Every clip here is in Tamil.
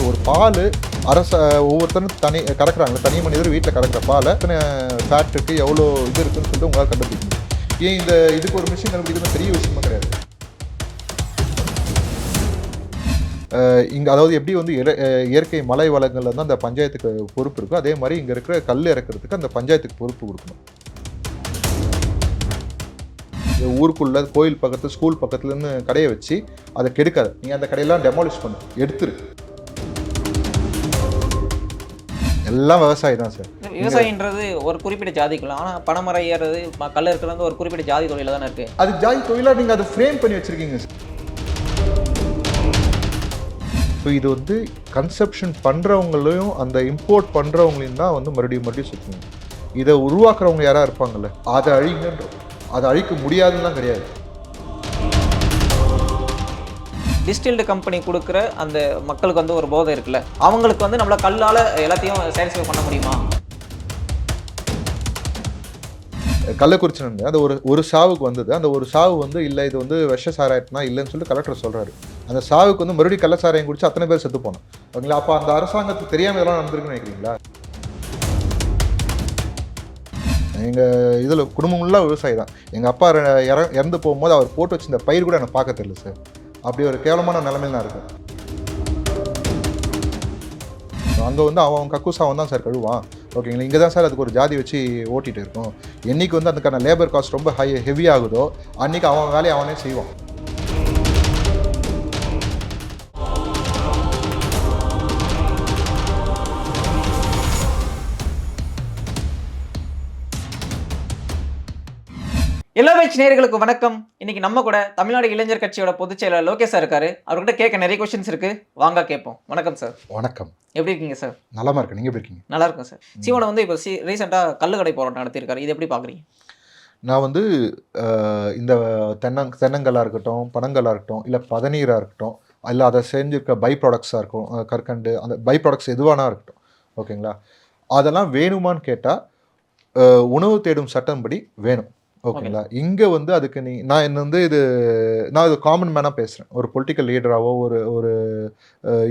ஒரு பால் அரச ஒவ்வொருத்தரும் தனி கறக்குறாங்க. தனி மனிதர் வீட்டில் கறக்குற பாலை. எத்தனை ஃபேட் இருக்குது எவ்வளோ இது இருக்குன்னு சொல்லிட்டு உங்களால் கண்டுபிடிக்க ஏன் இந்த இதுக்கு ஒரு மிஷின் கண்டுபிடிக்கிறது பெரிய விஷயமா கிடையாது. இங்கே அதாவது எப்படி வந்து இற- இயற்கை மலை வளங்களில் தான் அந்த பஞ்சாயத்துக்கு பொறுப்பு இருக்கோ அதே மாதிரி இங்கே இருக்கிற கல் இறக்கிறதுக்கு அந்த பஞ்சாயத்துக்கு பொறுப்பு கொடுக்கணும். ஊருக்குள்ளே கோயில் பக்கத்து ஸ்கூல் பக்கத்துலேருந்து கடையை வச்சு அதை கெடுக்காது. நீங்கள் அந்த கடையெல்லாம் டெமாலிஷ் பண்ணு. எடுத்துரு. எல்லாம் விவசாயி தான் சார். விவசாயின்றது ஒரு குறிப்பிட்ட ஜாதிக்குள்ள. ஆனா பணமரம் ஏறுறது ம- கல் இருக்கிறது ஒரு குறிப்பிட்ட ஜாதி தொழில தானே இருக்கு. அது ஜாதி தொழிலாக நீங்கள் அதை ஃப்ரேம் பண்ணி வச்சுருக்கீங்க சார். ஸோ இது வந்து கன்செப்ஷன் பண்ணுறவங்களையும் அந்த இம்போர்ட் பண்ணுறவங்களையும் தான் வந்து மறுபடியும் மறுபடியும் சுற்றணும் இதை உருவாக்குறவங்க யாராக இருப்பாங்கல்ல? அதை அழிங்கன்றோம் அதை அழிக்க முடியாதுன்னு கிடையாது. டிஸ்டில்டு கம்பெனி கொடுக்குற அந்த மக்களுக்கு வந்து ஒரு போதை இருக்குல்ல அவங்களுக்கு வந்து நம்மளை கல்லால் எல்லாத்தையும் சாட்டிஸ்ஃபை பண்ண முடியுமா? கள்ளக்குறிச்சி நடந்தது அந்த ஒரு ஒரு சாவுக்கு வந்தது. அந்த ஒரு சாவு வந்து இல்லை இது வந்து விஷ சாராயத்துனா இல்லைன்னு சொல்லிட்டு கலெக்டர் சொல்கிறாரு அந்த சாவுக்கு வந்து மறுபடியும் கள்ளச்சாராயம் குடிச்சு அத்தனை பேர் செத்து போனோம். ஓகேங்களா? அப்போ அந்த அரசாங்கத்துக்கு தெரியாமல் இதெல்லாம் நடந்திருக்குன்னு நினைக்கிறீங்களா? எங்கள் இதில் குடும்பம் விவசாயி தான் எங்கள் அப்பா இற- இற- இறந்து போகும்போது அவர் போட்டு வச்சிருந்த பயிர் கூட எனக்கு பார்க்க தெரியல சார். அப்படி ஒரு கேவலமான நிலைமையில் தான் இருக்கேன் அங்கே வந்து அவன் அவன் கக்கூஸ் அவன் தான் சார் கழுவான். ஓகேங்களா இங்கே தான் சார் அதுக்கு ஒரு ஜாதி வச்சு ஓட்டிகிட்டு இருக்கும். என்னைக்கு வந்து அதுக்கான லேபர் காஸ்ட் ரொம்ப ஹை ஹெவி ஆகுதோ அன்றைக்கி அவன் வேலையை அவனே செய்வான். எல்லா பேச்சு நேயர்களுக்கு வணக்கம். இன்னைக்கு நம்ம கூட தமிழ்நாடு இளைஞர் கட்சியோட பொதுச் செயலாளர் லோகேஷ் சார் இருக்காரு. அவர்கிட்ட கேட்க நிறைய கொஸ்டின்ஸ் இருக்கு. வாங்க கேட்போம். வணக்கம் சார் வணக்கம். எப்படி இருக்கீங்க சார் நலமா இருக்கேன் நீங்கள் எப்படி இருக்கீங்க? நல்லா இருக்கும் சார் சீவனை வந்து இப்போ சி ரீசெண்டாக கல்லுக்கடை போராட்டம் நடத்தியிருக்காரு. இது எப்படி பார்க்குறீங்க? நான் வந்து இந்த தென்னங் தென்னங்களாக இருக்கட்டும் பனங்களாக இருக்கட்டும் இல்லை பதநீராக இருக்கட்டும் இல்லை அதை செஞ்சிருக்க பை ப்ராடக்ட்ஸாக இருக்கும் கற்கண்டு அந்த பை ப்ராடக்ட்ஸ் எதுவானா இருக்கட்டும். ஓகேங்களா? அதெல்லாம் வேணுமான்னு கேட்டால் உணவு தேடும் சட்டம்படி வேணும். ஓகேங்களா? இங்கே வந்து அதுக்கு நீ நான் என்ன வந்து இது நான் இது காமன் மேனாக பேசுகிறேன் ஒரு பொலிட்டிக்கல் லீடராகவோ ஒரு ஒரு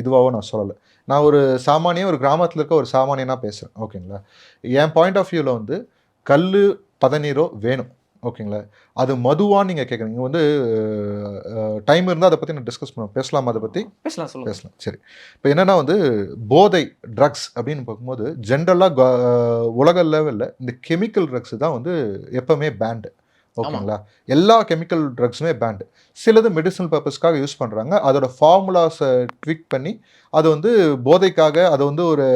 இதுவாகவோ நான் சொல்லலை. நான் ஒரு சாமானியம் ஒரு கிராமத்தில் இருக்க ஒரு சாமானியனாக பேசுகிறேன் ஓகேங்களா? என் பாயிண்ட் ஆஃப் வியூவில் வந்து கல் பதநீரோ வேணும். ஓகேங்களா? அது மதுவான்னு நீங்கள் கேட்குறீங்க வந்து டைம் இருந்தால் அதை பற்றி நான் டிஸ்கஸ் பண்ணுவோம். பேசலாமா அதை பற்றி பேசலாம் சொல்லுங்க. பேசலாம். சரி. இப்போ என்னன்னா வந்து போதை ட்ரக்ஸ் அப்படின்னு பார்க்கும்போது ஜென்ரலாக உலக லெவலில் இந்த கெமிக்கல் ட்ரக்ஸ் தான் வந்து எப்பவுமே பேண்டு ஓகேங்களா? எல்லா கெமிக்கல் ட்ரக்ஸுமே பேண்டு சிலது மெடிசனல் பர்பஸ்க்காக யூஸ் பண்ணுறாங்க அதோட ஃபார்முலாஸை ட்விக் பண்ணி அது வந்து போதைக்காக அதை வந்து ஒரு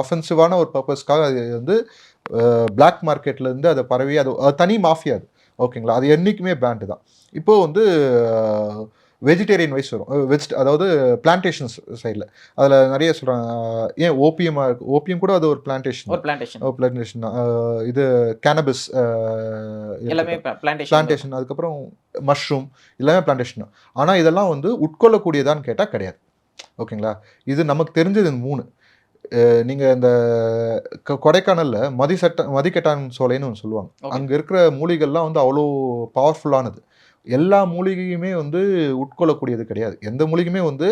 அஃபென்சிவான ஒரு பர்பஸ்க்காக அது வந்து பிளாக் மார்க்கெட்லேருந்து அதை பரவி அது அது தனி மாஃபியா அது. ஓகேங்களா? அது என்றைக்குமே பேண்டு தான். இப்போது வந்து வெஜிடேரியன் வைஸ் வரும். வெஜிட் அதாவது பிளான்டேஷன்ஸ் சைடில் அதில் நிறைய சொல்கிறாங்க ஏன் ஓபியமாக இருக்கு? ஓபியம் கூட அது ஒரு பிளான்டேஷன் ஒரு பிளான்டேஷன் பிளான்டேஷன் இது கேனபிஸ் எல்லாமே பிளான்டேஷன் அதுக்கப்புறம் மஷ்ரூம் எல்லாமே பிளான்டேஷன் தான். ஆனால் இதெல்லாம் வந்து உட்கொள்ளக்கூடியதான்னு கேட்டால் கிடையாது. ஓகேங்களா? இது நமக்கு தெரிஞ்சது இந்த மூணு. நீங்கள் இந்த கொடைக்கானல்ல மதிசட்ட மதிக்கட்டான் சோலைன்னு ஒன்று சொல்லுவாங்க. அங்கே இருக்கிற மூலிகைகள்லாம் வந்து அவ்வளோ பவர்ஃபுல்லானது எல்லா மூலிகையுமே வந்து உட்கொள்ளக்கூடியது கிடையாது. எந்த மூலிகையுமே வந்து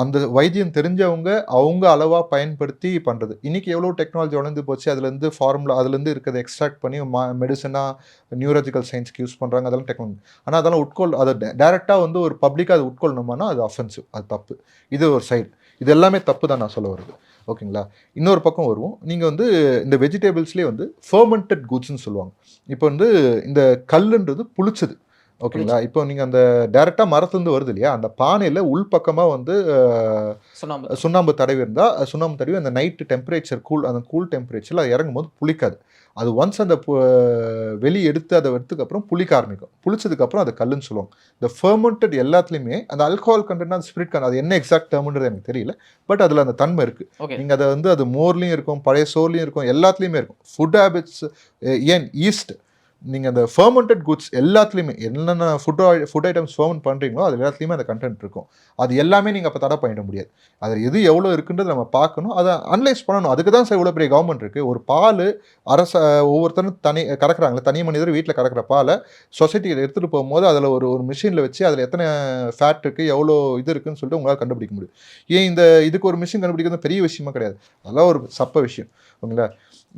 அந்த வைத்தியம் தெரிஞ்சவங்க அவங்க அளவாக பயன்படுத்தி பண்ணுறது இன்றைக்கி எவ்வளோ டெக்னாலஜி வளர்ந்து போச்சு அதுலேருந்து ஃபார்முலா அதுலேருந்து இருக்கிறத எக்ஸ்ட்ராக்ட் பண்ணி மா மெடிசனாக நியூரஜிக்கல் சயின்ஸ்க்கு யூஸ் பண்ணுறாங்க அதெல்லாம் டெக்னாலஜி ஆனால் அதெல்லாம் உட்கொள் அதை டேரெக்டாக வந்து ஒரு பப்ளிக்காக அது உட்கொள்ளணுமானா அது அஃபென்சிவ் அது தப்பு. இது ஒரு சைடு இது எல்லாமே தப்பு தான் நான் சொல்ல வருது ஓகேங்களா? இன்னொரு பக்கம் வருவோம். நீங்கள் வந்து இந்த வெஜிடபிள்ஸ்லேயே வந்து ஃபர்மெண்டட் குட்ஸ்ன்னு சொல்லுவாங்க. இப்போ வந்து இந்த கல்லுன்றது புளிச்சது. ஓகேங்களா? இப்போ நீங்கள் அந்த டேரெக்டாக மரத்துலேருந்து வருது இல்லையா? அந்த பானையில் உள்பக்கமாக வந்து சுண்ணாம்பு சுண்ணாம்பு தடவி இருந்தால் சுண்ணாம்பு தடவி அந்த நைட்டு டெம்பரேச்சர் கூல் அந்த கூல் டெம்பரேச்சரில் அது இறங்கும் போது புளிக்காது. அது ஒன்ஸ் அந்த பு- வெளி எடுத்து அதை எடுத்துக்கு அப்புறம் புளிக்க ஆரம்பிக்கும். புளிச்சதுக்கப்புறம் அது கல்லுன்னு சொல்லுவாங்க. இந்த ஃபர்மெண்டட் எல்லாத்துலேயுமே அந்த ஆல்கஹால் கண்டென்ட் அந்த ஸ்பிரிட் கண்ட் அது என்ன எக்ஸாக்ட் டேர்ம்ன்றது எனக்கு தெரியல. பட் அதில் அந்த தன்மை இருக்குது நீங்கள் அதை வந்து அது மோர்லேயும் இருக்கும் பழைய சோர்லேயும் இருக்கும் எல்லாத்துலேயுமே இருக்கும். ஃபுட் ஹேபிட்ஸ் ஏன்? ஈஸ்ட் நீங்கள் அந்த ஃபர்மெண்டட் குட்ஸ் எல்லாத்துலேயுமே என்னென்ன ஃபுட் ஃபுட் ஐட்டம்ஸ் ஃபர்மெண்ட் பண்ணுறீங்களோ அது எல்லாத்துலேயுமே அந்த கண்டென்ட் இருக்கும். அது எல்லாமே நீங்கள் அப்போ தடை பண்ணிட முடியாது. அதில் எது எவ்வளோ இருக்குன்றது நம்ம பார்க்கணும். அதை அனலைஸ் பண்ணணும். அதுக்கு தான் சார் இவ்வளோ பெரிய கவர்மெண்ட் இருக்குது ஒரு பால் அரச ஒவ்வொருத்தரும் தனி கறக்குறாங்களே தனி மனிதர் வீட்டில் கறக்கிற பாலை சொசைட்டியில் எடுத்துகிட்டு போகும்போது அதில் ஒரு ஒரு மிஷினில் வச்சு அதில் எத்தனை ஃபேட் இருக்குது எவ்வளோ இது இருக்குன்னு சொல்லிட்டு உங்களால் கண்டுபிடிக்க முடியும். ஏன் இந்த இதுக்கு ஒரு மிஷின் கண்டுபிடிக்கிறது பெரிய விஷயமா கிடையாது. அதெல்லாம் ஒரு சப்ப விஷயம். ஓகேங்களா?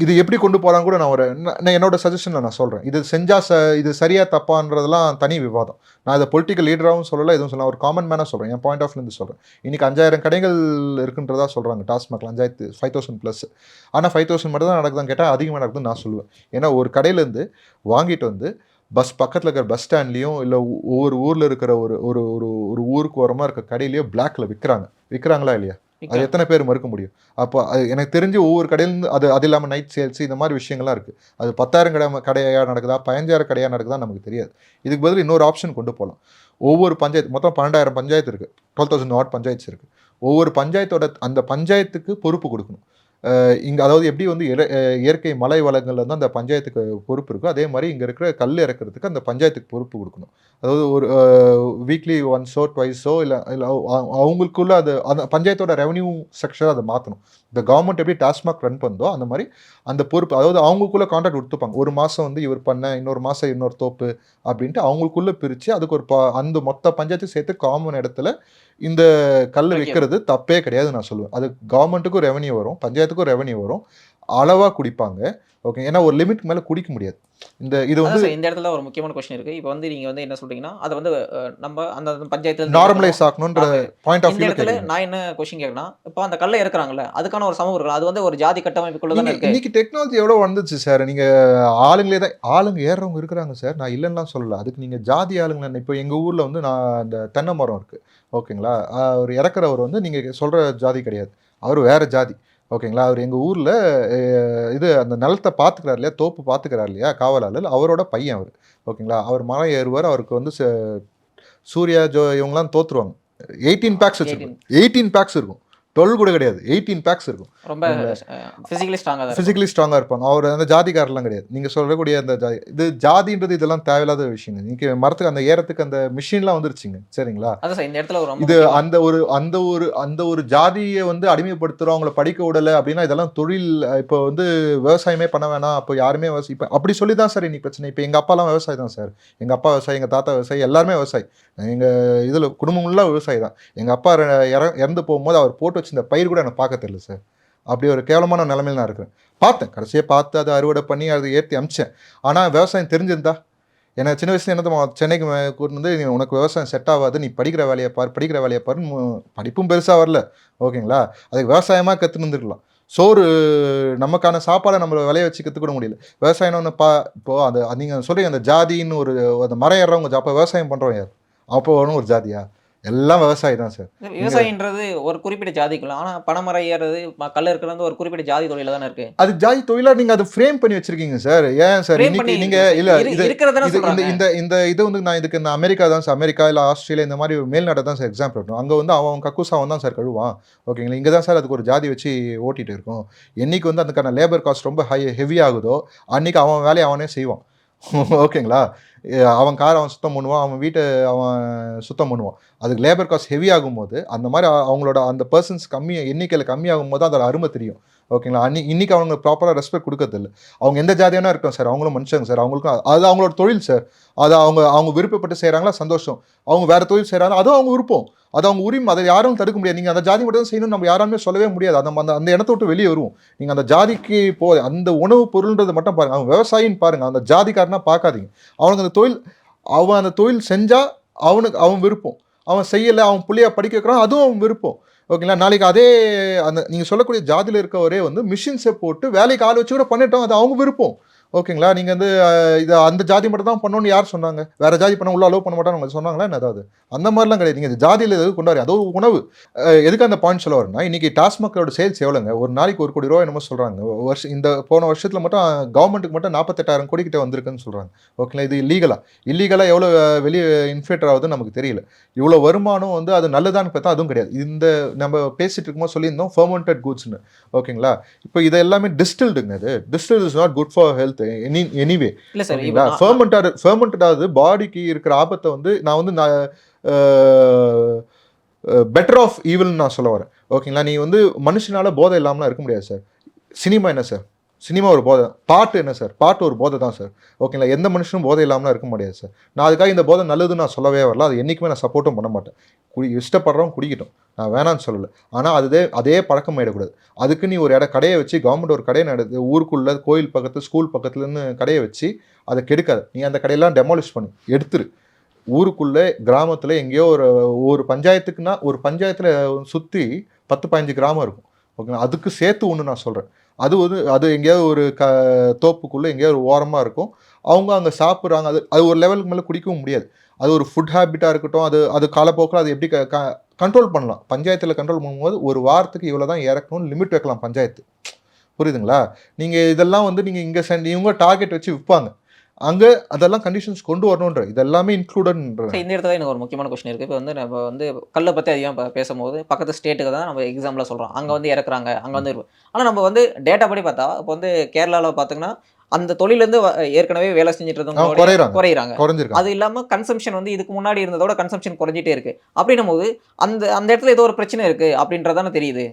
இது எப்படி கொண்டு போகலாம் கூட நான் ஒரு நான் நான் என்னோட சஜஷனில் நான் சொல்கிறேன் இது செஞ்சா ச இது சரியா தப்பான்றதெல்லாம் தனி விவாதம். நான் இதை பொலிட்டிக்கல் லீடராகவும் சொல்லலை எதுவும் சொல்லலாம் ஒரு காமன் மேனாக சொல்கிறேன் என் பாயிண்ட் ஆஃப் இருந்து சொல்கிறேன் இன்னைக்கு அஞ்சாயிரம் கடைகள் இருக்குன்றதா சொல்கிறாங்க டாஸ்மாக்ல அஞ்சாயிரத்து ஃபைவ் தௌசண்ட் ப்ளஸ் ஆனால் ஃபைவ் தௌசண்ட் மட்டும் தான் நடக்குதான்னு கேட்டால் அதிகமாக நடக்குதுன்னு நான் சொல்லுவேன். ஏன்னா ஒரு கடையிலேருந்து வாங்கிட்டு வந்து பஸ் பக்கத்தில் இருக்கிற பஸ் ஸ்டாண்ட்லேயும் இல்லை ஒவ்வொரு ஊரில் இருக்கிற ஒரு ஒரு ஒரு ஒரு ஊருக்கு ஓரமாக இருக்க கடையிலையோ பிளாக்கில் விற்கிறாங்க விற்கிறாங்களா இல்லையா? அது எத்தனை பேர் மறுக்க முடியும்? அப்போ அது எனக்கு தெரிஞ்சு ஒவ்வொரு கடையிலேருந்து அது அது இல்லாமல் நைட் சேல்ஸ் இந்த மாதிரி விஷயங்கள்லாம் இருக்குது அது பத்தாயிரம் கடை கடையாக நடக்குதா பதினஞ்சாயிரம் கடையாக நடக்குதா நமக்கு தெரியாது. இதுக்கு பதில் இன்னொரு ஆப்ஷன் கொண்டு போகலாம் ஒவ்வொரு பஞ்சாயத்து மொத்தம் பன்னெண்டாயிரம் பஞ்சாயத்து இருக்குது டுவெல் தௌசண்ட் வாட் பஞ்சாயத்து இருக்குது ஒவ்வொரு பஞ்சாயத்தோட அந்த பஞ்சாயத்துக்கு பொறுப்பு கொடுக்கணும். இங்கே அதாவது எப்படி வந்து இற- இயற்கை மலை வளங்களில் வந்து அந்த பஞ்சாயத்துக்கு பொறுப்பு இருக்கோ அதே மாதிரி இங்கே இருக்கிற கல் இறக்கிறதுக்கு அந்த பஞ்சாயத்துக்கு பொறுப்பு கொடுக்கணும். அதாவது ஒரு வீக்லி ஒன்ஸோ ட்வைஸோ இல்லை இல்லை அவங்களுக்குள்ள அது அந்த பஞ்சாயத்தோட ரெவன்யூ ஸ்ட்ரக்சர் அதை மாற்றணும் இந்த கவர்மெண்ட் எப்படி டாஸ்மாக் ரன் பண்ணுதோ அந்த மாதிரி அந்த பொறுப்பு அதாவது அவங்களுக்குள்ளே கான்ட்ராக்ட் கொடுத்துப்பாங்க ஒரு மாதம் வந்து இவர் பண்ண இன்னொரு மாதம் இன்னொரு தோப்பு அப்படின்ட்டு அவங்களுக்குள்ளே பிரித்து அதுக்கு ஒரு ப அந்த மொத்த பஞ்சாயத்து சேர்த்து காமன் இடத்துல இந்த கல். வைக்கிறது தப்பே கிடையாது நான் சொல்லுவேன். அது கவர்மெண்ட்டுக்கும் ரெவன்யூ வரும் பஞ்சாயத்துக்கும் ரெவன்யூ வரும். அளவாக குடிப்பாங்க. ஓகே ஏன்னா ஒரு லிமிட் மேலே குடிக்க முடியாது. இந்த இது வந்து இந்த இடத்துல ஒரு முக்கியமான கொஸ்டின் இருக்கு. இப்போ வந்து நீங்க வந்து என்ன சொல்றீங்கன்னா அதை வந்து நம்ம அந்த பஞ்சாயத்துல நார்மலைஸ் ஆகணுன்ற பாயிண்ட் ஆஃப் இந்த இடத்துல நான் என்ன கொஸ்டின் கேட்கறேன்னா இப்போ அந்த கல்லை இறக்குறாங்கல்ல அதுக்கான ஒரு சமூகம் இருக்கு அது வந்து ஒரு ஜாதி கட்டமைப்புக்குள்ள தானே இருக்கு. இன்னைக்கு டெக்னாலஜி எவ்வளோ வந்துச்சு சார் நீங்க ஆளுங்களே தான் ஆளுங்க ஏறுறவங்க இருக்கிறாங்க சார் நான் இல்லைன்னா சொல்லல. அதுக்கு நீங்க ஜாதி ஆளுங்க இப்போ எங்க ஊர்ல வந்து நான் அந்த தென்னை மரம் இருக்கு. ஓகேங்களா? அவர் இறக்குறவர் வந்து நீங்க சொல்ற ஜாதி கிடையாது. அவர் வேற ஜாதி. ஓகேங்களா? அவர் எங்க ஊர்ல இது அந்த நிலத்தை பார்த்துக்கிறார் இல்லையா? தோப்பு பார்த்துக்கிறார் இல்லையா? காவலாளர் அவரோட பையன் அவர். ஓகேங்களா? அவர் மரம் ஏறுவார் அவருக்கு வந்து சூர்யா ஜோ இவங்கலாம் தோத்துருவாங்க. எயிட்டீன் பேக்ஸ் வச்சிருக்கும் எயிட்டீன். பேக்ஸ் இருக்கும். டுவெல் கூட கிடையாது. எயிட்டீன் பேக்ஸ் இருக்கும். ரொம்ப பிசிக்கலி ஸ்ட்ராங்கா தான் ஃபிசிக்கலி ஸ்ட்ராங்காக இருப்பாங்க. அவர் அந்த ஜாதிக்காரெல்லாம் கிடையாது. நீங்கள் சொல்லக்கூடிய அந்த ஜாதி இது ஜாதின்றது இதெல்லாம் தேவையில்லாத விஷயங்க. நீங்கள் மரத்துக்கு அந்த ஏறத்துக்கு அந்த மிஷின்லாம் வந்துருச்சுங்க. சரிங்களா? இந்த இடத்துல இது அந்த ஒரு அந்த ஒரு அந்த ஒரு ஜாதியை வந்து அடிமைப்படுத்துகிறோம் அவங்கள படிக்க விடலை அப்படின்னா இதெல்லாம் தொழில் இப்போ வந்து விவசாயமே பண்ண வேணாம். அப்போ யாருமே விவசாயம் இப்போ அப்படி சொல்லி தான் சார் இன்னைக்கு பிரச்சனை. இப்போ எங்கள் அப்பாலாம் விவசாயி தான் சார். எங்கள் அப்பா விவசாயி எங்கள் தாத்தா விவசாயி எல்லாருமே விவசாயி. எங்கள் இதில் குடும்பம் ஃபுல்லாக விவசாயி தான். எங்கள் அப்பா இற- இற- இறந்து போகும்போது அவர் போட்டு வச்சிருந்த பயிர் கூட எனக்கு பார்க்க தெரியல சார் அப்படி ஒரு கேவலமான நிலைமையில நான் இருக்கிறேன். பார்த்தேன். கடைசியாக பார்த்து அதை அறுவடை பண்ணி அதை ஏற்றி அமிச்சேன். ஆனால் விவசாயம் தெரிஞ்சிருந்தா? எனக்கு சின்ன வயசுல என்னது சென்னைக்கு மே- கூட்டிட்டு வந்து நீ உனக்கு விவசாயம் செட் ஆகாது. நீ படிக்கிற வேலையை பார் படிக்கிற வேலையை பாருன்னு படிப்பும் பெருசாக வரல. ஓகேங்களா? அதுக்கு விவசாயமாக கற்றுன்னு சோறு நமக்கான சாப்பாடை நம்ம விளைய வச்சு கற்றுக்கூட முடியல. விவசாயம் ஒன்று பா இப்போ அது நீங்கள் சொல்கிறீங்க அந்த ஜாதின்னு ஒரு அந்த மரம் ஏறுறவங்க அப்போ விவசாயம் பண்ணுறவங்க யார்? அப்போ ஒரு ஜாதியா? எல்லாம் விவசாயி தான் சார். விவசாயின்றது ஒரு குறிப்பிட்ட ஜாதிக்குள்ள ஆனா பணமரம் ஏறது கல் இருக்கிறது ஒரு குறிப்பிட்ட ஜாதி தொழில தானே இருக்கு. அது ஜாதி தொழிலா நீங்க அதை ஃப்ரேம் பண்ணி வச்சிருக்கீங்க சார். ஏன் சார்? இன்னைக்கு பண்ணி நீங்க இருக்கு. இல்ல இது இந்த. இந்த இது வந்து நான் இதுக்கு இந்த அமெரிக்கா தான் சார். அமெரிக்கா இல்லை ஆஸ்திரேலியா இந்த மாதிரி மேல்நாட்டை தான் சார் எக்ஸாம்பிள் இருக்கணும் அங்கே வந்து அவன் கக்கூஸ் அவன் தான் சார் கழுவான். ஓகேங்களா? இங்கே தான் சார் அதுக்கு ஒரு ஜாதி வச்சு ஓட்டிட்டு இருக்கோம். என்னைக்கு வந்து அதுக்கான லேபர் காஸ்ட் ரொம்ப ஹை ஹெவி ஆகுதோ அன்னைக்கு அவன் வேலையை அவனே செய்வான். ஓகேங்களா? அவன் கார் அவன் சுத்தம் பண்ணுவான் அவன் வீட்டை அவன் சுத்தம் பண்ணுவான். அதுக்கு லேபர் காஸ்ட் ஹெவி ஆகும்போது அந்த மாதிரி அவங்களோட அந்த பர்சன்ஸ் கம்மி எண்ணிக்கையில் கம்மியாகும் போது அதோட அருமை தெரியும். ஓகேங்களா அன்னி இன்னைக்கு அவங்க ப்ராப்பராக ரெஸ்பெக்ட் கொடுக்கறதில்ல. அவங்க எந்த ஜாதியான இருக்கோம் சார் அவங்களும் மனுஷங்க சார் அவங்களுக்கும் அது அவங்களோட தொழில் சார் அது அவங்க அவங்க விருப்பப்பட்டு செய்கிறாங்களா சந்தோஷம். அவங்க வேறு தொழில் செய்கிறாங்க அதுவும் அவங்க விருப்பம். அது அவங்க உரிமை. அதை யாரும் தடுக்க முடியாது. நீங்கள் அந்த ஜாதி மட்டும் தான் செய்யணும்னு நம்ம யாராலுமே சொல்லவே முடியாது. அந்த அந்த அந்த இடத்த விட்டு வெளியே வருவோம். நீங்கள் அந்த ஜாதிக்கு போ அந்த உணவு பொருள்ன்றது மட்டும் பாருங்கள் அவன் விவசாயின்னு பாருங்கள் அந்த ஜாதிக்காரனா பார்க்காதீங்க. அவனுக்கு அந்த தொழில் அவன் அந்த தொழில் செஞ்சால் அவனுக்கு அவன் விருப்பம். அவன் செய்யலை அவன் பிள்ளையாக படிக்க வைக்கிறான் அதுவும் அவன் விருப்பம். ஓகேங்களா? நாளைக்கு அதே அந்த நீங்கள் சொல்லக்கூடிய ஜாதியில் இருக்கவரே வந்து மிஷின்ஸை போட்டு வேலைக்கு ஆள் வச்சு கூட பண்ணிட்டோம் அது அவங்க விருப்பம். ஓகேங்களா? நீங்கள் வந்து இது அந்த ஜாதி மட்டும் தான் பண்ணணும்னு யார் சொன்னாங்க? வேறு ஜாதி பண்ண உள்ள அலோவ் பண்ண மாட்டாங்க சொன்னாங்களா? என்ன அதாவது? அந்த மாதிரிலாம் கிடையாது. நீங்கள் ஜாதியில் எதுவும் கொண்டாரு அதோ உணவு. எதுக்கு அந்த பாயிண்ட் சொல்ல வரேன்னா இன்றைக்கி டாஸ்மாகோட சேல்ஸ் எவ்வளோங்க? ஒரு நாளைக்கு ஒரு கோடி ரூபா என்னமோ சொல்கிறாங்க வருஷம் இந்த போன வருஷத்தில் மட்டும் கவர்மெண்ட்டுக்கு மட்டும் நாற்பத்தெட்டாயிரம் கோடி கிட்ட வந்திருக்குன்னு சொல்கிறாங்க ஓகேங்களா? இது இல்லீகலா இல்லீகலாக எவ்வளோ வெளியே இன்ஃபிளேட்டர் ஆகுதுன்னு நமக்கு தெரியல. இவ்வளோ வருமானம் வந்து அது நல்லதான்னு பார்த்தா அதுவும் கிடையாது. இந்த நம்ம பேசிகிட்டு இருக்கும்போது சொல்லியிருந்தோம் ஃபர்மெண்டட் குட்ஸ்னு ஓகேங்களா? இப்போ இது எல்லாமே டிஸ்டில்டுங்க அது distil is not good for health any anyway fermented ஃபர்மெண்டடாவது பாடிக்கு இருக்கிற ஆபத்தை வந்து நான் வந்து நான் பெட்டர் ஆஃப் ஈவில்னு நான் சொல்ல வரேன். ஓகேங்களா நீ வந்து மனுஷனால போதை இல்லாமலாம் இருக்க முடியாது சார் சினிமா என்ன சார் சினிமா ஒரு போதை. பாட்டு என்ன சார்? பாட்டு ஒரு போதை தான் சார். ஓகேங்களா? எந்த மனுஷனும் போதை இல்லாமலாம் இருக்க முடியாது சார். நான் அதுக்காக இந்த போதை நல்லதுன்னு நான் சொல்லவே வரல. அது என்றைக்குமே நான் சப்போர்ட்டும் பண்ண மாட்டேன். குடி இஷ்டப்படுறவங்க குடிக்கட்டும். நான் வேணான்னு சொல்லலை. ஆனால் அதே அதே பழக்கம் ஆகிடக்கூடாது அதுக்கு நீ ஒரு இடம் கடையை வச்சு கவர்மெண்ட் ஒரு கடையை நடத்து ஊருக்குள்ளே கோயில் பக்கத்து ஸ்கூல் பக்கத்துலேருந்து கடையை வச்சு அதை கெடுக்காது. நீ அந்த கடையெல்லாம் டெமாலிஷ் பண்ணு. எடுத்துரு. ஊருக்குள்ளே கிராமத்தில் எங்கேயோ ஒரு ஒரு பஞ்சாயத்துக்குன்னா ஒரு பஞ்சாயத்தில் சுற்றி பத்து பதினஞ்சு கிராமம் இருக்கும். ஓகேங்களா? அதுக்கு சேர்த்து ஒன்று நான் சொல்கிறேன் அது வந்து அது எங்கேயாவது ஒரு க தோப்புக்குள்ளே எங்கேயாவது ஒரு ஓரமாக இருக்கும். அவங்க அங்கே சாப்பிட்றாங்க. அது அது ஒரு லெவலுக்கு மேலே குடிக்கவும் முடியாது. அது ஒரு ஃபுட் ஹேபிட்டாக இருக்கட்டும் அது அது காலப்போக்கில் அது எப்படி க கண்ட்ரோல் பண்ணலாம். பஞ்சாயத்தில் கண்ட்ரோல் பண்ணும்போது ஒரு வாரத்துக்கு இவ்வளோ தான் இறக்கணும்னு லிமிட் வைக்கலாம் பஞ்சாயத்து. புரியுதுங்களா? நீங்கள் இதெல்லாம் வந்து நீங்கள் இங்கே சென்ட் இவங்க டார்கெட் வச்சு விற்பாங்க. அங்கே அதெல்லாம் கண்டிஷன்ஸ் கொண்டு வரணுன்ற இதெல்லாமே இன்க்ளூடன்ற சரி, இந்த இடத்துல எனக்கு ஒரு முக்கியமான கொஸ்டின் இருக்குது இப்போ வந்து நம்ம வந்து கல்லை பற்றி அதிகம் ப- பேசும்போது பக்கத்து ஸ்டேட்டுக்கு தான் நம்ம எக்ஸாம்பிளாக சொல்கிறோம் அங்கே வந்து இறக்குறாங்க அங்கே வந்து ஆனால் நம்ம வந்து டேட்டா படி பார்த்தா இப்போ வந்து கேரளாவில் பார்த்தீங்கன்னா அந்த தொழிலேருந்து ஏற்கனவே வேலை செஞ்சுட்டு இருந்தவங்க குறையிறாங்க. குறையிறாங்க. குறைஞ்சிருக்காங்க. அது இல்லாமல் கன்சம்ஷன் வந்து இதுக்கு முன்னாடி இருந்ததோட கன்சம்ஷன் குறைஞ்சிட்டே இருக்கு. அப்படின்னும் போது அந்த அந்த இடத்துல ஏதோ ஒரு பிரச்சனை இருக்கு அப்படின்றதானே தெரியுது.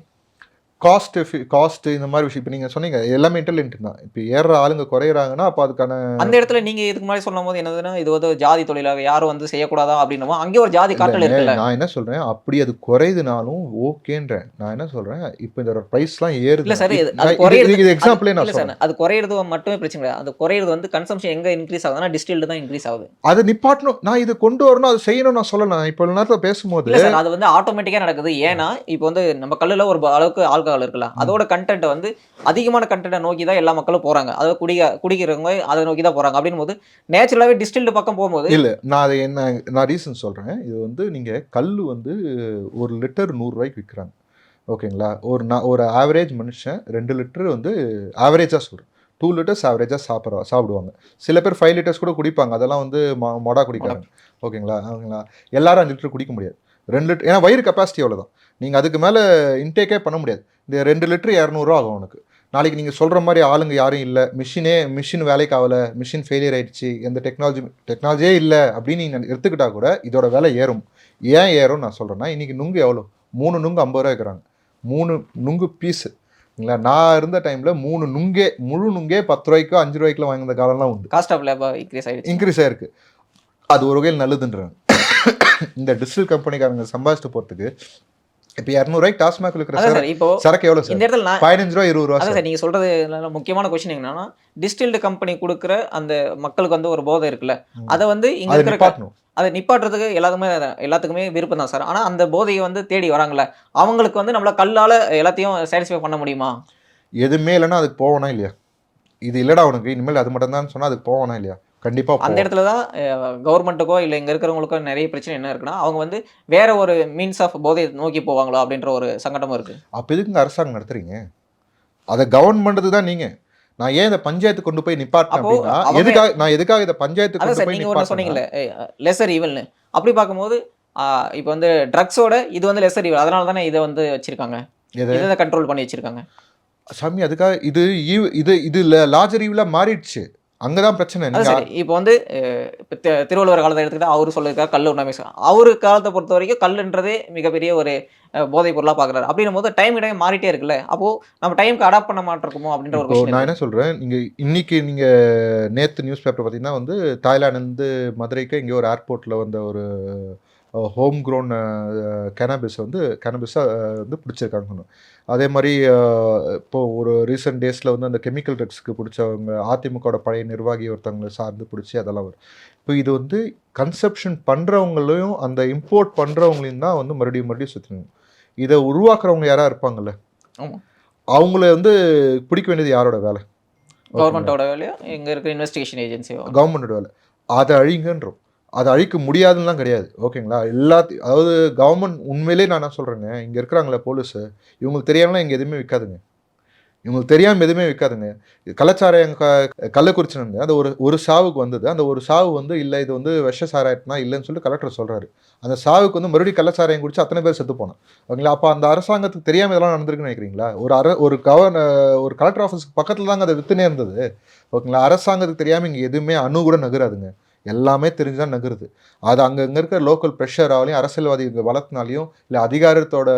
காஸ்ட் காஸ்ட் இந்த மாதிரி விஷயம். இப்போ நீங்கள் சொன்னீங்க எல்லாமே இன்டெலிஜென்ட் தான். இப்போ ஏறுற ஆளுங்க குறையிறாங்கன்னா அப்போ அதுக்கான அந்த இடத்துல நீங்க இதுக்கு முன்னாடி சொல்லும் போது என்னதுன்னா இது வந்து ஜாதி தொழிலாக யாரும் வந்து செய்யக்கூடாதா அப்படின்னமோ அங்கே ஒரு ஜாதி காட்டல் இருக்குல்ல. நான் என்ன சொல்றேன் அப்படி அது குறையுதுனாலும் ஓகேன்றேன். நான் என்ன சொல்றேன் இப்போ இந்த ப்ரைஸ்லாம் ஏறுது. இல்ல சார், அது இது எக்ஸாம்பிளே நான் சார் அது குறையிறது மட்டுமே பிரச்சனை கிடையாது. அது குறையிறது வந்து கன்சம்ஷன் எங்க இன்க்ரீஸ் ஆகுதுன்னா டிஸ்டில்டு தான் இன்க்ரீஸ் ஆகுது. அது நிப்பாட்டணும். நான் இது கொண்டு வரணும் அது செய்யணும் நான் சொல்லலாம் இப்போ நேரத்தில் பேசும்போது அது வந்து ஆட்டோமேட்டிக்கா நடக்குது. ஏன்னா இப்போ வந்து நம்ம கல்லுல ஒரு அளவுக்கு ஆல்கஹால் இருக்குல்ல அதோட கண்டென்ட் வந்து அதிகமான கண்டென்ட்டை நோக்கி தான் எல்லா மக்களும் போறாங்க. அதாவது குடிக்க குடிக்கிறவங்க அதை நோக்கி தான் போறாங்க. அப்படின் போது நேச்சுரலாவே டிஸ்டில்டு பக்கம் போகும்போது இல்ல நான் அதை என்ன நான் ரீசன் சொல்றேன். இது வந்து நீங்க கல் வந்து ஒரு லிட்டர் நூறுரூவாய்க்கு விற்கிறாங்க ஓகேங்களா? ஒரு நான் ஒரு ஆவரேஜ் மனுஷன் ரெண்டு லிட்டர் வந்து ஆவரேஜாக சொல்கிறேன் டூ லிட்டர்ஸ் ஆவரேஜாக சாப்பிட்ற சாப்பிடுவாங்க. சில பேர் ஃபைவ் லிட்டர்ஸ் கூட குடிப்பாங்க. அதெல்லாம் வந்து மொடா குடிக்கிறாங்க ஓகேங்களா? ஓகேங்களா? எல்லாரும் அஞ்சு லிட்டர் குடிக்க முடியாது. ரெண்டு லிட்டர் ஏன்னா வயிறு கெப்பாசிட்டி அவ்வளோதான் நீங்கள் அதுக்கு மேலே இன்டேக்கே பண்ண முடியாது. இந்த ரெண்டு லிட்டர் இரநூறுவா ஆகும் உனக்கு. நாளைக்கு நீங்கள் சொல்கிற மாதிரி ஆளுங்க யாரும் இல்லை. மிஷினே மிஷின் வேலைக்கு ஆகலை மிஷின் ஃபெயிலியர் ஆயிடுச்சு எந்த டெக்னாலஜி டெக்னாலஜியே இல்லை அப்படின்னு நீங்கள் எடுத்துக்கிட்டா கூட இதோட விலை ஏறும். ஏன் ஏறும் நான் சொல்கிறேன்னா இன்றைக்கி நுங்கு எவ்வளோ மூணு நுங்கு ஐம்பது ரூபா வைக்கிறாங்க மூணு நுங்கு பீஸு இல்லைங்களா? நான் இருந்த டைமில் மூணு நுங்கே முழு நுங்கே பத்து ரூபாய்க்கோ அஞ்சு ரூபாய்க்குல வாங்கின காலம்லாம் உண்டு. காஸ்ட் ஆஃப் லேபர் இன்க்ரீஸ் ஆயிடுச்சு. இன்க்ரீஸ் ஆயிருக்கு. அது ஒரு வகையில் நல்லதுன்றாங்க இந்த டிஜிட்டல் கம்பெனிக்காரங்க சம்பாதிச்சுட்டு போகிறதுக்கு இப்போ இரநூறுவாய்க்கு டாஸ்மாக் இருக்கிற சார் இப்போ சரக்கு எவ்வளோ இந்த சார் இடத்துல நான் பதினஞ்சு ரூபா இருபது ரூபா அதான் சார். சார் நீங்க சொல்றது நல்ல முக்கியமான கொஸ்டின் என்னன்னா டிஸ்டில்டு கம்பெனி கொடுக்குற அந்த மக்களுக்கு வந்து ஒரு போதை இருக்குல்ல. அதை வந்து இங்க இருக்கிற அதை நிப்பாட்டுறதுக்கு எல்லாத்துக்குமே எல்லாத்துக்குமே விருப்பம் தான் சார். ஆனா அந்த போதையை வந்து தேடி வராங்கல்ல. அவங்களுக்கு வந்து நம்மள கல்லால எல்லாத்தையும் சாட்டிஸ்ஃபை பண்ண முடியுமா? எதுவுமே இல்லைன்னா அதுக்கு போவனா இல்லையா? இது இல்லடா உனக்கு. இனிமேல் அது மட்டும் தான் சொன்னா அதுக்கு போவனா இல்லையா? கண்டிப்பா அந்த. இடத்துல தான் கவர்மெண்ட்டுக்கோ இல்லை இங்கே இருக்கிறவங்களுக்கோ நிறைய பிரச்சனை என்ன இருக்குன்னா அவங்க வந்து வேற ஒரு மீன்ஸ் ஆஃப் போதையை நோக்கி போவாங்களோ அப்படின்ற ஒரு சங்கடமும் இருக்கு. அப்ப எதுக்குங்க அரசாங்கம் நடத்துறீங்க? அதை கவர்ன் பண்றது தான் நீங்க. நான் ஏன் இதை பஞ்சாயத்து கொண்டு போய் நிப்பாட்டேன் எதுக்காக நான் எதுக்காக இதை பஞ்சாயத்து கொண்டு போய் நீங்க ஒன்று நிப்பாட்டேன்னா சொன்னீங்கல்ல லெசர் ஈவல்னு அப்படி பார்க்கும்போது இப்போ வந்து ட்ரக்ஸோட இது வந்து லெசர் ஈவல் அதனால தானே இதை வந்து வச்சிருக்காங்க? இதை கண்ட்ரோல் பண்ணி வச்சிருக்காங்க. சாமி அதுக்காக இது இது இது லார்ஜர் ஈவ்ல மாறிடுச்சு. அங்கதான் பிரச்சனை. அது நீங்க சரி. இப்போ வந்து இப்ப திருவள்ளுவர் காலத்தை எடுத்துக்கிட்டா அவரு சொல்லியிருக்காரு கல் உணவு அவரு காலத்தை பொறுத்த வரைக்கும் கல்லுன்றதே மிகப்பெரிய ஒரு போதைப் பொருளா பார்க்குறாரு அப்படின்னும் போது டைம் இடமே மாறிட்டே இருக்குல்ல. அப்போ நம்ம டைம்க்கு அடாப்ட் பண்ண மாட்டிருக்குமோ அப்படின்ற ஒரு நான் என்ன சொல்றேன்? நீங்க இன்னைக்கு நீங்க நேத்து நியூஸ் பேப்பர் பார்த்தீங்கன்னா வந்து தாய்லாந்து மதுரைக்கு எங்கேயோ ஒரு ஏர்போர்ட்ல வந்த ஒரு ஹோம் க்ரோன் கேனபிஸ் வந்து கேனபிஸாக வந்து பிடிச்சிருக்காங்க சொன்னோம் அதே மாதிரி அஹ், இப்போ ஒரு ரீசெண்ட் டேஸில் வந்து அந்த கெமிக்கல் ட்ரக்ஸ்க்கு பிடிச்சவங்க அதிமுகவோட பழைய நிர்வாகி ஒருத்தவங்களை சார்ந்து பிடிச்சி அதெல்லாம் வரும். இப்போ இது வந்து கன்செப்ஷன் பண்ணுறவங்களையும் அந்த இம்போர்ட் பண்ணுறவங்களையும் தான் வந்து மறுபடியும் மறுபடியும் சுற்றணும் இதை உருவாக்குறவங்க யாரா இருப்பாங்கல்ல. அவங்கள வந்து பிடிக்க வேண்டியது யாரோட வேலை? கவர்மெண்ட்டோட வேலையோ இங்க இருக்கிற இன்வெஸ்டிகேஷன் ஏஜென்சியோ கவர்மெண்டோட வேலை. அதை அழிங்கன்றோம். அதை அழிக்க முடியாதுன்னுலாம் கிடையாது. ஓகேங்களா? எல்லாத்தையும் அதாவது கவர்மெண்ட் உண்மையிலே நான் என்ன சொல்கிறேங்க இங்கே இருக்கிறாங்களே போலீஸு இவங்களுக்கு தெரியாமலாம் இங்கே எதுவுமே விற்காதுங்க இவங்களுக்கு தெரியாமல் எதுவுமே விற்காதுங்க கள்ளச்சாராயம் க கள்ளக்குறிச்சினங்க அந்த ஒரு ஒரு சாவுக்கு வந்தது. அந்த ஒரு சாவு வந்து இல்லை இது வந்து விஷ சாராயத்தினா இல்லைன்னு சொல்லிட்டு கலெக்டர் சொல்கிறாரு அந்த சாவுக்கு வந்து மறுபடியும் கள்ளச்சாராயம் குடிச்சு அத்தனை பேர் செத்து போனோம் ஓகேங்களா? அப்போ அந்த அரசாங்கத்துக்கு தெரியாமல் இதெல்லாம் நடந்திருக்குன்னு நினைக்கிறீங்களா? ஒரு அர ஒரு கவர் ஒரு கலெக்டர் ஆஃபீஸ்க்கு பக்கத்தில் தாங்க அதை வித்துனே இருந்தது. ஓகேங்களா? அரசாங்கத்துக்கு தெரியாமல் இங்கே எதுவுமே அணு கூட நகராதுங்க. எல்லாமே தெரிஞ்சுதான் நகருது. அது அங்கே இங்கே இருக்கிற லோக்கல் ப்ரெஷராலையும் அரசியல்வாதி வளர்த்தினாலையும் இல்லை அதிகாரத்தோட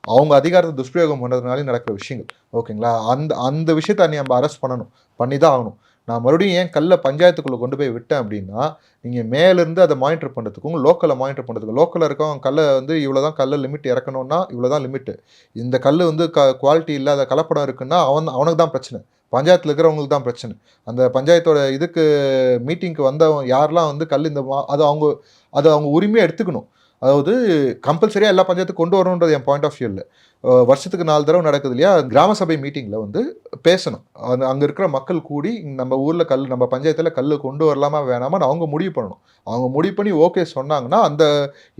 அவங்க அதிகாரத்தை துஷ்பிரயோகம் பண்ணுறதுனாலையும் நடக்கிற விஷயங்கள். ஓகேங்களா? அந்த அந்த விஷயத்தை நீ நம்ம அரெஸ்ட் பண்ணணும். பண்ணி தான் ஆகணும். நான் மறுபடியும் ஏன் கல்லை பஞ்சாயத்துக்குள்ளே கொண்டு போய் விட்டேன் அப்படின்னா நீங்கள் மேலேருந்து அதை மானிட்டர் பண்ணுறதுக்கும் லோக்கலை மானிட்டர் பண்ணுறதுக்கும் லோக்கலில் இருக்கவங்க கல்லை வந்து இவ்வளோ தான் கல்லை லிமிட் இறக்கணும்னா இவ்வளோ தான் லிமிட்டு இந்த கல் வந்து க குவாலிட்டி இல்லாத கலப்படம் இருக்குன்னா அவன் அவனுக்கு தான் பிரச்சனை. பஞ்சாயத்தில் இருக்கிறவங்களுக்கு தான் பிரச்சனை. அந்த பஞ்சாயத்தோட இதுக்கு மீட்டிங்க்கு வந்தவங்க யாரெல்லாம் வந்து கல் இந்த அது அவங்க அது அவங்க உரிமையாக எடுத்துக்கணும். அதாவது கம்பல்சரியாக எல்லா பஞ்சாயத்துக்கும் கொண்டு வரணுன்றது என் பாயிண்ட் ஆஃப் வியூவில் வருஷத்துக்கு நாலு தடவை நடக்குது இல்லையா? கிராம சபை மீட்டிங்கில் வந்து பேசணும். அந்த அங்கே இருக்கிற மக்கள் கூடி நம்ம ஊரில் கல் நம்ம பஞ்சாயத்தில் கல் கொண்டு வரலாமா வேணாமான்னு அவங்க முடிவு பண்ணணும். அவங்க முடிவு பண்ணி ஓகே சொன்னாங்கன்னா அந்த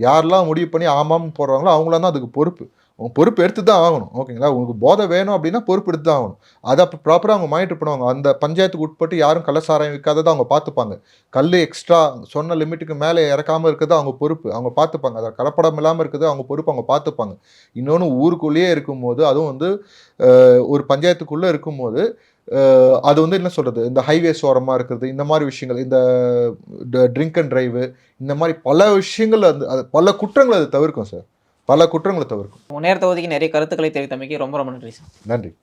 யாரெல்லாம் முடிவு பண்ணி ஆமாம்னு போடுறாங்களோ அவங்களாம் தான் அதுக்கு பொறுப்பு. அவங்க பொறுப்பு எடுத்து தான் ஆகணும் ஓகேங்களா? உங்களுக்கு போதை வேணும் அப்படின்னா பொறுப்பு எடுத்து தான் ஆகணும். அதை அப்போ ப்ராப்பராக அவங்க மானிட்டர் பண்ணுவாங்க. அந்த பஞ்சாயத்துக்கு உட்பட்டு யாரும் கள்ளசாராயம் விற்காததை அவங்க பார்த்துப்பாங்க. கல் எக்ஸ்ட்ரா சொன்ன லிமிட்டுக்கு மேலே இறக்காமல் இருக்கிறது அவங்க பொறுப்பு. அவங்க பார்த்துப்பாங்க. அதை கலப்படம் இல்லாமல் இருக்கிறது அவங்க பொறுப்பு. அவங்க பார்த்துப்பாங்க. இன்னொன்று ஊருக்குள்ளேயே இருக்கும்போது அதுவும் வந்து ஒரு பஞ்சாயத்துக்குள்ளே இருக்கும்போது அது வந்து என்ன சொல்கிறது இந்த ஹைவேஸ் ஓரமாக இருக்கிறது இந்த மாதிரி விஷயங்கள் இந்த ட்ரிங்க் அண்ட் ட்ரைவு இந்த மாதிரி பல விஷயங்கள் அது பல குற்றங்களை அது தவிர்க்கும் சார் பல குற்றங்களை தவிர்க்கும். நேரத்தை ஒதுக்கி நிறைய கருத்துக்களை தெரிவித்தமைக்கு ரொம்ப ரொம்ப நன்றி சார். நன்றி.